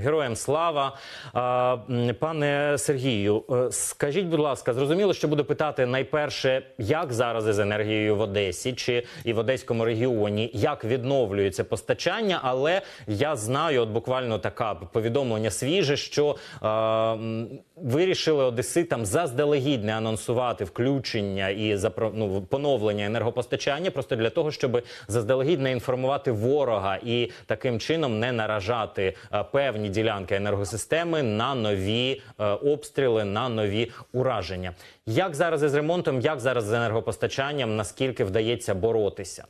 Героям слава, пане Сергію, е, скажіть, будь ласка, зрозуміло, що буду питати найперше, як зараз із енергією в Одесі чи і в Одеському регіоні, як відновлюється постачання, але я знаю, от буквально така повідомлення свіже, що е, вирішили одеситам заздалегідь не анонсувати включення і запро- ну, поновлення енергопостачання, просто для того, щоб заздалегідь не інформувати ворога і таким чином не наражати е, певні ділянки енергосистеми на нові е, обстріли, на нові ураження. Як зараз із ремонтом, як зараз з енергопостачанням, наскільки вдається боротися?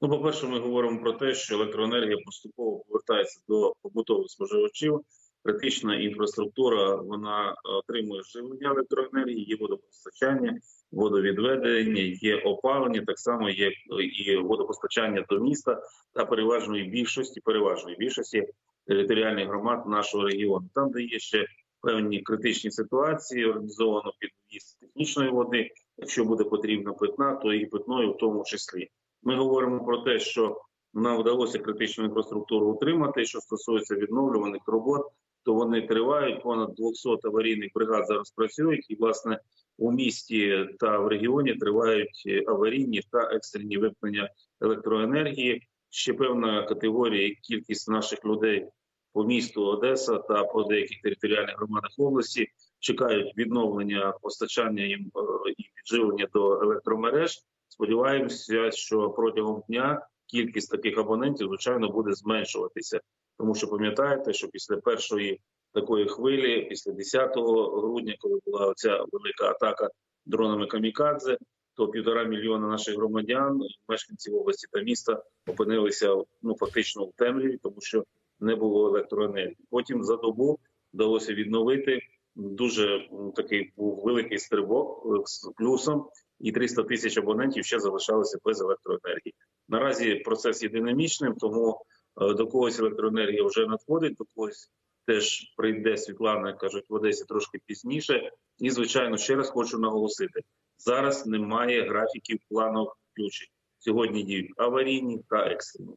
Ну, по-перше, ми говоримо про те, що електроенергія поступово повертається до побутових споживачів. Критична інфраструктура вона отримує живлення електроенергії, є водопостачання, водовідведення, є опалення. Так само є і водопостачання до міста та переважної більшості, переважної більшості територіальних громад нашого регіону. Там, де є ще певні критичні ситуації, організовано підвіз технічної води. Якщо буде потрібна питна, то і питною в тому числі. Ми говоримо про те, що нам вдалося критичну інфраструктуру утримати. Що стосується відновлюваних робот, то вони тривають. Понад 200 аварійних бригад зараз працюють, і власне у місті та в регіоні тривають аварійні та екстрені вимкнення електроенергії. Ще певна категорія, кількість наших людей по місту Одеса та по деяких територіальних громадах області чекають відновлення постачання їм е, і підживлення до електромереж. Сподіваємося, що протягом дня кількість таких абонентів звичайно буде зменшуватися, тому що пам'ятаєте, що після першої такої хвилі, після 10 грудня, коли була оця велика атака дронами камікадзе, то півтора мільйона наших громадян, мешканців області та міста, опинилися ну фактично в темряві, тому що не було електроенергії. Потім за добу вдалося відновити дуже такий був великий стрибок е, з плюсом і 300 тисяч абонентів ще залишалися без електроенергії. Наразі процес є динамічним, тому до когось електроенергія вже надходить, до когось теж прийде Світлана, кажуть, в Одесі трошки пізніше. І звичайно, ще раз хочу наголосити: зараз немає графіків планових включень. Сьогодні діють аварійні та екстрені.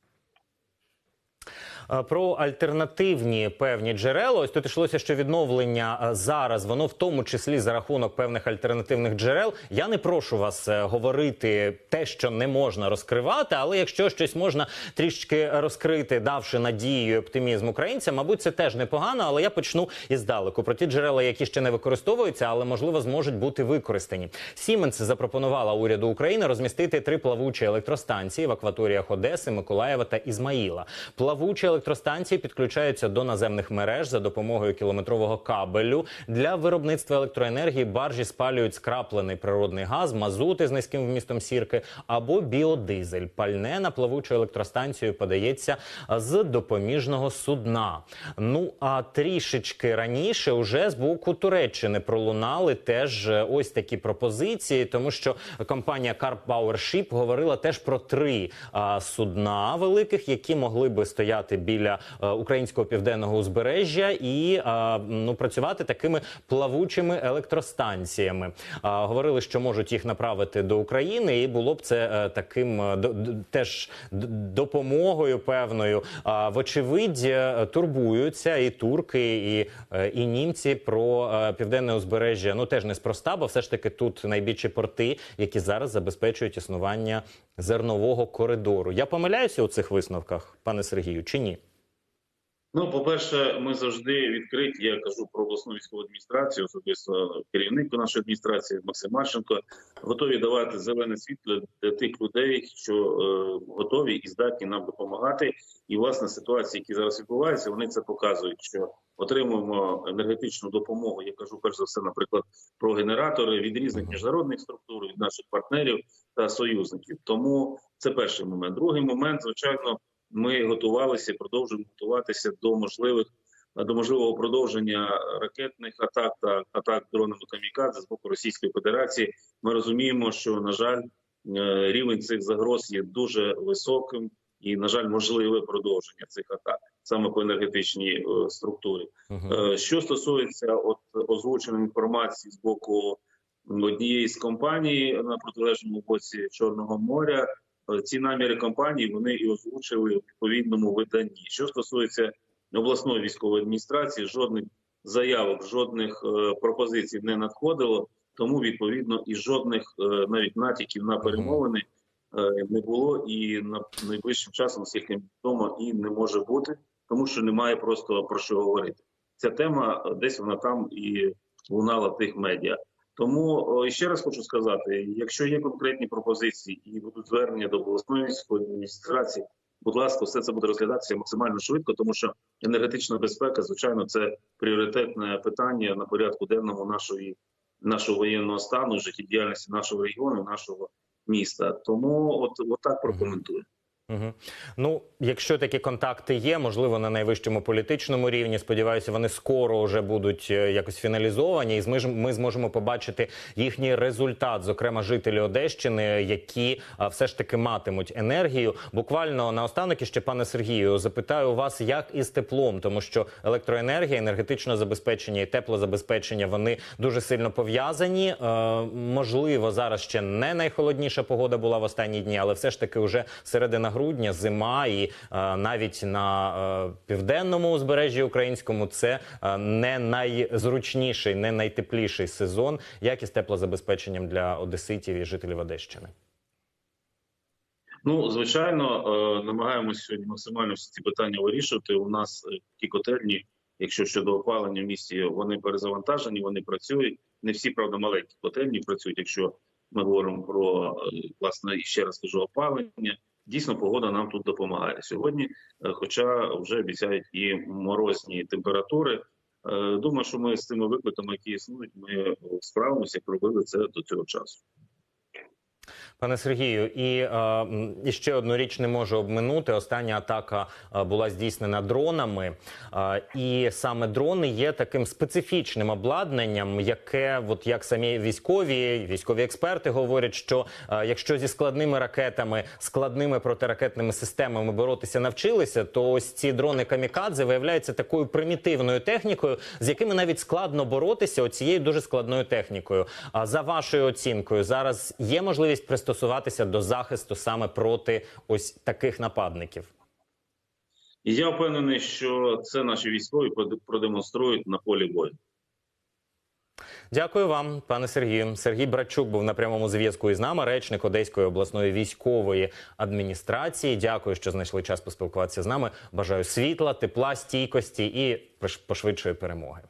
Е, Про альтернативні певні джерела. Ось тут йшлося, що відновлення е, зараз воно в тому числі за рахунок певних альтернативних джерел. Я не прошу вас е, говорити те, що не можна розкривати, але якщо щось можна трішки розкрити, давши надію і оптимізм українцям, мабуть, це теж непогано. Але я почну іздалеку про ті джерела, які ще не використовуються, але можливо зможуть бути використані. Сіменс запропонувала уряду України розмістити три плавучі електростанції в акваторіях Одеси, Миколаєва та Ізмаїла. Плавучі електростанції підключаються до наземних мереж за допомогою кілометрового кабелю. Для виробництва електроенергії баржі спалюють скраплений природний газ, мазут із низьким вмістом сірки або біодизель. Пальне на плавучу електростанцію подається з допоміжного судна. Ну а трішечки раніше уже з боку Туреччини пролунали теж е, ось такі пропозиції, тому що компанія Carp Power Ship говорила теж про три а, судна великих, які могли би стояти біля е, українського південного узбережжя і ну працювати такими плавучими електростанціями. Говорили, що можуть їх направити до України, і було б це е, таким е, теж допомогою певною. Вочевидь, е, турбуються і турки, і, е, і німці про е, південне узбережжя. Ну теж неспроста, бо все ж таки тут найбільші порти, які зараз забезпечують існування зернового коридору. Я помиляюся у цих висновках, пане Сергію, чи ні? Ну, по-перше, ми завжди відкриті. Я кажу про обласну військову адміністрацію, особисто керівник нашої адміністрації Максим Марченко, готові давати зелене світло для тих людей, що е, готові і здатні нам допомагати. І власне ситуації, які зараз відбуваються, вони це показують, що отримуємо енергетичну допомогу. Я кажу перш за все, наприклад, про генератори від різних міжнародних структур, від наших партнерів та союзників. Тому це перший момент. Другий момент, звичайно ми готувалися, продовжуємо готуватися до можливих до можливого продовження ракетних атак та атак дронами камікадзе з боку Російської Федерації. Ми розуміємо, що на жаль, е, рівень цих загроз є дуже високим, і на жаль, можливе продовження цих атак саме по енергетичній е, структурі. Е, Що стосується от озвученої інформації з боку однієї з компаній на протилежному боці Чорного моря, е, ці наміри компанії вони і озвучили в відповідному виданні. Що стосується обласної військової адміністрації, жодних заявок, жодних е, пропозицій не надходило, тому відповідно і жодних е, навіть натяків на перемовини е, не було, і на найближчим часом, мені відомо, і не може бути, тому що немає просто про що говорити. Ця тема е, десь вона там і лунала в тих медіа. Тому ще раз хочу сказати: якщо є конкретні пропозиції і будуть звернення до обласної адміністрації, будь ласка, все це буде розглядатися максимально швидко, тому що енергетична безпека, звичайно, це пріоритетне питання на порядку денному нашої нашого воєнного стану, життєдіяльності нашого регіону, нашого міста. Тому от, от так прокоментую. Угу. Ну, якщо такі контакти є, можливо, на найвищому політичному рівні. Сподіваюся, вони скоро вже будуть е, якось фіналізовані, і ми зможемо побачити їхній результат, зокрема жителі Одещини, які все ж таки матимуть енергію. Буквально наостанок, іще пане Сергію, запитаю вас, як із теплом, тому що електроенергія, енергетичне забезпечення і теплозабезпечення вони дуже сильно пов'язані. Е, можливо, зараз ще не найхолодніша погода була в останні дні, але все ж таки вже середина грудня, зима, і е, навіть на е, південному узбережжі українському це е, не найзручніший, не найтепліший сезон. Як із теплозабезпеченням для одеситів і жителів Одещини? Ну, звичайно, намагаємося сьогодні максимально всі ці питання вирішувати. У нас ті котельні, якщо щодо опалення в місті, вони перезавантажені, вони працюють. Не всі, правда, маленькі котельні працюють. Якщо ми говоримо про власне і ще раз кажу, опалення. Дійсно, погода нам тут допомагає сьогодні. е, Хоча вже обіцяють і морозні температури. Е, Думаю, що ми з тими викликами, які існують, ми е, справимося, як робили це до цього часу. Пане Сергію, і, е, ще одну річ не можу обминути. Остання атака е, була здійснена дронами, е, і саме дрони є таким специфічним обладнанням, яке, от як самі військові, військові експерти говорять, що е, якщо зі складними ракетами, складними протиракетними системами боротися навчилися, то ось ці дрони камікадзе виявляються такою примітивною технікою, з якими навіть складно боротися оцією дуже складною технікою. А за вашою оцінкою, зараз є можливість пристосуватися до захисту саме проти ось таких нападників. Я впевнений, що це наші військові проде- продемонструють на полі бою. Дякую вам, пане Сергію. Сергій Брачук був на прямому зв'язку із нами, речник Одеської обласної військової адміністрації. Дякую, що знайшли час поспілкуватися з нами. Бажаю світла, тепла, стійкості і пошвидшої перемоги.